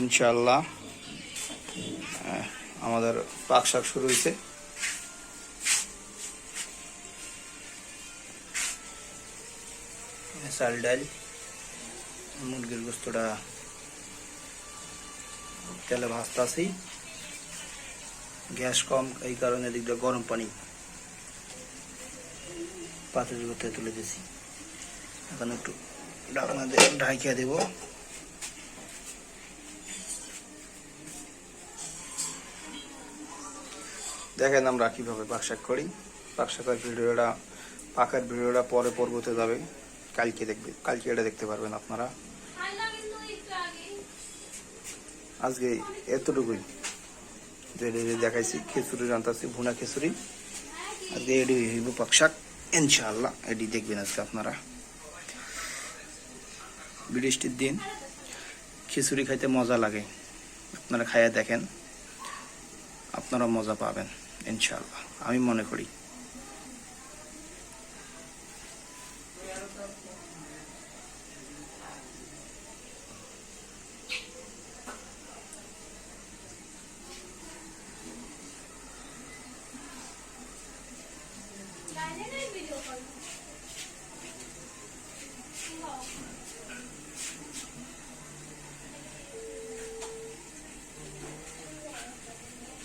ইনশাল্লাহ আমাদের পাক শাক শুরু হয়েছে চাল ডাল, মুরগির গোস্তটা তেলে ভাজতাছি গ্যাস কম, এই কারণে দিকটা গরম পানি পাত্রের ভিতরে তুলে দিয়েছি। এখন একটু ঢাকনা দিয়ে ঢাকিয়ে দেবো। দেখেন আমরা কীভাবে পাকশাক করি। পাকশাকের ভিডিওটা, পাকার ভিডিওটা পরে পর্বতে যাবে। কালকে দেখবে কালকে এটা দেখতে পারবেন আপনারা। আজকে এতটুকুই। যেটা দেখাইছি, খিচুড়ি রান্তাছি ভুনা খিচুড়ি। আজকে এডি হইব পাকশাক ইনশাআল্লাহ এডি দেখবেন আজকে আপনারা। বৃষ্টির দিন খিচুড়ি খাইতে মজা লাগে। আপনারা খাইয়া দেখেন। আপনারা মজা পাবেন। ইনশাআল্লাহ আমি মনে করি।